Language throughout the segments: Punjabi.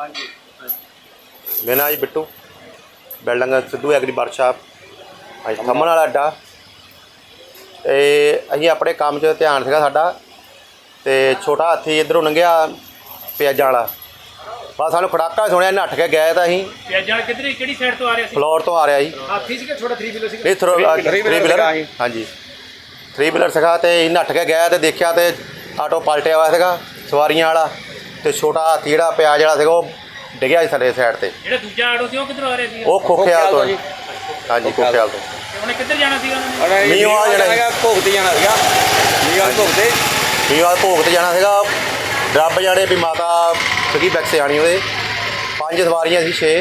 ਹਾਂਜੀ। ਮੇਰਾ ਨਾਮ ਜੀ Bittu. Building Sidhu agri workshop. ਹਾਂਜੀ ਥੰਮਣ ਵਾਲਾ ਅੱਡਾ। ਤੇ ਅਸੀਂ ਆਪਣੇ ਕੰਮ 'ਚ ਧਿਆਨ ਸੀਗਾ ਸਾਡਾ। ਤੇ ਛੋਟਾ ਹਾਥੀ ਇਧਰੋਂ ਲੰਘਿਆ ਪਿਆਜ਼ਾਂ ਵਾਲਾ। ਬਸ ਸਾਨੂੰ ਖੜਾਕਾ ਸੁਣਿਆ ਨੱਠ ਕੇ ਗਏ ਤਾਂ ਅਸੀਂ। ਪਿਆਜ਼ਾਂ ਵਾਲੇ ਕਿੱਧਰ ਕਿਹੜੀ ਸਾਈਡ ਤੋਂ ਆ ਰਹੇ ਸੀ? ਫਲੋਰ ਤੋਂ ਆ ਰਿਹਾ ਸੀ ਹਾਥੀ ਸੀਗੇ ਛੋਟਾ 3 ਕਿਲੋ ਸੀਗਾ। ਨਹੀਂ ਥਰੋ three wheeler ਸੀਗਾ ਇਹ। ਹਾਂਜੀ। 3 ਵੀਲਰ ਸੀਗਾ ਤੇ ਅਸੀਂ ਨੱਠ ਕੇ ਗਏ ਤੇ ਦੇਖਿਆ ਤੇ ਆਟੋ ਪਲਟਿਆ ਹੋਇਆ ਸੀਗਾ ਸਵਾਰੀਆਂ ਵਾਲਾ। ਤੇ ਛੋਟਾ ਹਾਥੀ ਜਿਹੜਾ ਪਿਆਜ਼ ਵਾਲਾ ਸੀਗਾ ਉਹ ਡਿੱਗਿਆ ਸੀ ਥੱਲੇ ਸਾਈਡ ਤੇ। ਜਿਹੜਾ ਦੂਜਾ ਆਟੋ ਸੀ ਉਹ ਕਿੱਧਰੋਂ ਆ ਰਿਹਾ ਸੀ? ਉਹ ਖੋਖਿਆਲ ਤੋਂ ਜੀ। ਹਾਂਜੀ ਖੋਖਿਆਲ ਤੋਂ। ਤੇ ਉਹਨੇ ਕਿੱਧਰ ਜਾਣਾ ਸੀਗਾ ਉਹਨਾਂ? ਨੇ ਮੀਂਹ ਆ ਜਾਣਾ ਹੈਗਾ ਭੁਗਤ ਜਾਣਾ ਸੀਗਾ। ਮੀਂਹ ਵਾਲ ਭੁਗਤੇ ਵੀ ਵਾਰ ਭੋਗ ਤੇ ਜਾਣਾ ਸੀਗਾ। ਰੱਬ ਜਾਣੇ ਵੀ ਮਾਤਾ ਸਗੀ ਬੈਕ ਆਣੀ ਉਹਦੇ ਪੰਜ ਸਵਾਰੀਆਂ ਸੀ 6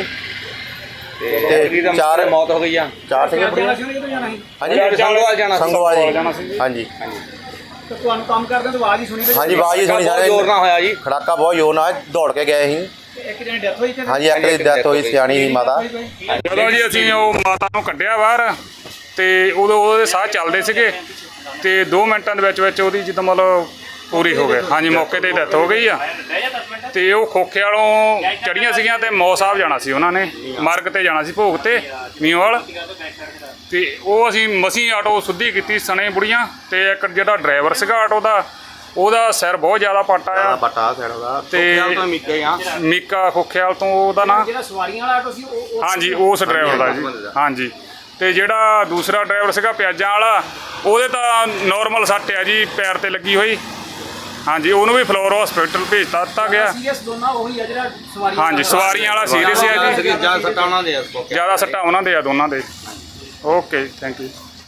ਤੇ ਤੇ ਚਾਰ ਚਾਰ- ਮੌਤ ਹੋ ਗਈ ਆ। ਚਾਰ ਸੀਗੇ ਜਾਣਾ ਸੀ ਕਿੱਧਰ ਜਾਣਾ ਸੀ? ਹਾਂਜੀ। ਸੰਗੋਵਾਲ ਜਾਣਾ ਸੀ। ਸੰਗੋਵਾਲ ਜਾਣਾ ਜੀ ਸੀ। ਹਾਂਜੀ। ਤੇ ਤੁਹਾਨੂੰ ਕੰਮ ਕਰਦੇ ਤਾਂ ਆਵਾਜ਼ ਹੀ ਸੁਣੀ ਤੇ ਹਾਂਜੀ ਆਵਾਜ਼ ਹੀ ਸੁਣੀ ਬਹੁਤ ਸਾਰੇ ਜ਼ੋਰ ਨਾਲ ਹੋਇਆ ਜੀ। ਖੜਾਕਾ ਬਹੁਤ ਜ਼ੋਰ ਨਾਲ ਦੌੜ ਕੇ ਗਏ ਸੀ ਇੱਕ ਜਣੇ ਡੈਥ ਹੋਈ ਤੇ? ਹਾਂਜੀ ਇੱਕ ਦੀ ਡੈਥ ਹੋਈ ਸਿਆਣੀ ਸੀ ਮਾਤਾ। ਜਦੋਂ ਜੀ ਅਸੀਂ ਉਹ ਮਾਤਾ ਨੂੰ ਕੱਢਿਆ ਬਾਹਰ ਤੇ ਉਦੋਂ ਉਹਦੇ ਸਾਹ ਚੱਲਦੇ ਸੀਗੇ। ਤੇ 2 ਮਿੰਟਾਂ ਦੇ ਵਿੱਚ ਵਿੱਚ ਉਹਦੀ ਜਿੱਦਾਂ ਮਤਲਬ ਪੂਰੀ ਹੋ ਗਈ ਹਾਂਜੀ ਮੌਕੇ ਤੇ ਡੈਥ ਹੋ ਗਈ ਆ। ਤੇ ਉਹ ਖੋਖੇ ਵਾਲੋਂ ਚੜੀਆਂ ਸੀਗੀਆਂ ਤੇ ਮੌ ਸਾਹਿਬ ਜਾਣਾ ਸੀ ਉਹਨਾਂ ਨੇ ਮਾਰਗ ਤੇ ਜਾਣਾ ਸੀ ਭੋਗ ਤੇ ਮੀਂਹਵਾਲ। ਤੇ ਉਹ ਅਸੀਂ ਮਸੀਂ ਆਟੋ ਸੁੱਧੀ ਕੀਤੀ ਸਣੇ ਬੁੜੀਆਂ ਤੇ ਇੱਕ ਜਿਹੜਾ ਡਰਾਈਵਰ ਸੀਗਾ ਆਟੋ ਦਾ ਉਹਦਾ ਸਿਰ ਬਹੁਤ ਜ਼ਿਆਦਾ ਪਾਟਾ ਆ ਬਟਾ ਸਾਈਡ ਦਾ ਤੇ ਤੋਂ ਮਿੱਕੇ ਆ। ਮੀਕਾ ਤੋਂ ਉਹਦਾ ਨਾਂ। ਜਿਹੜਾ ਸਵਾਰੀਆਂ ਵਾਲਾ ਆਟੋ ਸੀ ਉਹ ਉਹ ਹਾਂਜੀ ਉਸ ਡਰਾਈਵਰ ਦਾ ਜੀ। ਹਾਂਜੀ। ਤੇ ਜਿਹੜਾ ਦੂਸਰਾ ਡਰਾਈਵਰ ਸੀਗਾ ਪਿਆਜ਼ਾਂ ਵਾਲਾ ਉਹਦੇ ਤਾਂ ਨਾਰਮਲ ਸੱਟ ਆ ਜੀ ਪੈਰ ਤੇ ਲੱਗੀ ਹੋਈ। ਹਾਂਜੀ ਉਹਨੂੰ ਵੀ ਫਲੋਰ ਹਸਪੀਟਲ ਭੇਜਤਾ ਦਿੱਤਾ ਗਿਆ। ਸੀਰੀਅਸ ਦੋਨਾਂ ਉਹੀ ਆ ਜਿਹੜਾ ਸਵਾਰੀਆਂ ਹਾਂਜੀ ਸਵਾਰੀਆਂ ਵਾਲਾ ਸੀਰੀਅਸ ਹੈ ਜੀ। ਜਾਂ ਸਟਾਉਣਾ ਦੇ ਆ ਜ਼ਿਆਦਾ ਸੱਟਾਂ ਉਹਨਾਂ ਦੇ ਆ ਦੋਨਾਂ ਦੇ। Okay thank you